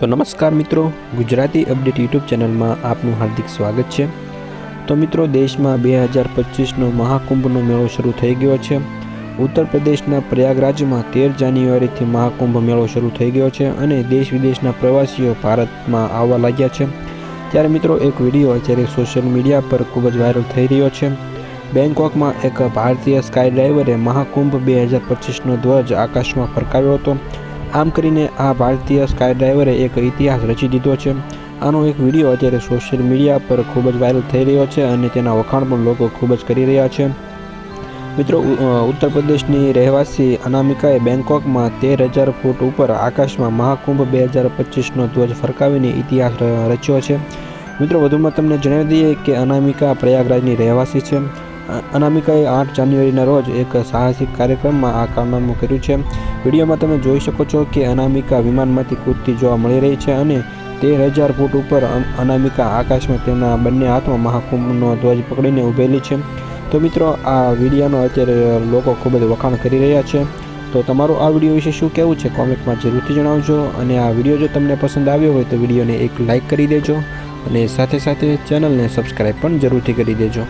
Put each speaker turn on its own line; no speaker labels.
તો નમસ્કાર મિત્રો, ગુજરાતી અપડેટ યુટ્યુબ ચેનલમાં આપનું હાર્દિક સ્વાગત છે. તો મિત્રો, દેશમાં બે હજાર પચીસનો મહાકુંભનો મેળો શરૂ થઈ ગયો છે. ઉત્તર પ્રદેશના પ્રયાગરાજમાં તેર જાન્યુઆરીથી મહાકુંભ મેળો શરૂ થઈ ગયો છે અને દેશ વિદેશના પ્રવાસીઓ ભારતમાં આવવા લાગ્યા છે. ત્યારે મિત્રો, એક વીડિયો અત્યારે સોશિયલ મીડિયા પર ખૂબ જ વાયરલ થઈ રહ્યો છે. બેંકોકમાં એક ભારતીય સ્કાય ડ્રાઈવરે મહાકુંભ બે હજાર પચીસનો ધ્વજ આકાશમાં ફરકાવ્યો હતો. આમ કરીને આ ભારતીય સ્કાય ડ્રાઈવરે એક ઇતિહાસ રચી દીધો છે. આનો એક વીડિયો અત્યારે સોશિયલ મીડિયા પર ખૂબ જ વાયરલ થઈ રહ્યો છે અને તેના વખાણ પણ લોકો ખૂબ જ કરી રહ્યા છે. મિત્રો ઉત્તર પ્રદેશની રહેવાસી અનામિકાએ બેંકોકમાં તેર હજાર ફૂટ ઉપર આકાશમાં મહાકુંભ બે હજાર પચીસનો ધ્વજ ફરકાવીને ઇતિહાસ રચ્યો છે. મિત્રો, વધુમાં તમને જણાવી દઈએ કે અનામિકા પ્રયાગરાજની રહેવાસી છે. અનામિકાએ આઠ જાન્યુઆરીના રોજ એક સાહસિક કાર્યક્રમમાં આ કારનામું કર્યું છે. વિડીયોમાં તમે જોઈ શકો છો કે અનામિકા વિમાનમાંથી કૂદતી જોવા મળી રહી છે અને તેર હજાર ફૂટ ઉપર અનામિકા આકાશમાં તેના બંને હાથમાં મહાકુંભનો ધ્વજ પકડીને ઊભેલી છે. તો મિત્રો, આ વિડીયોનો અત્યારે લોકો ખૂબ જ વખાણ કરી રહ્યા છે. તો તમારું આ વીડિયો વિશે શું કહેવું છે કોમેન્ટમાં જરૂરથી જણાવજો અને આ વીડિયો જો તમને પસંદ આવ્યો હોય તો વિડીયોને એક લાઇક કરી દેજો અને સાથે સાથે ચેનલને સબસ્ક્રાઈબ પણ જરૂરથી કરી દેજો.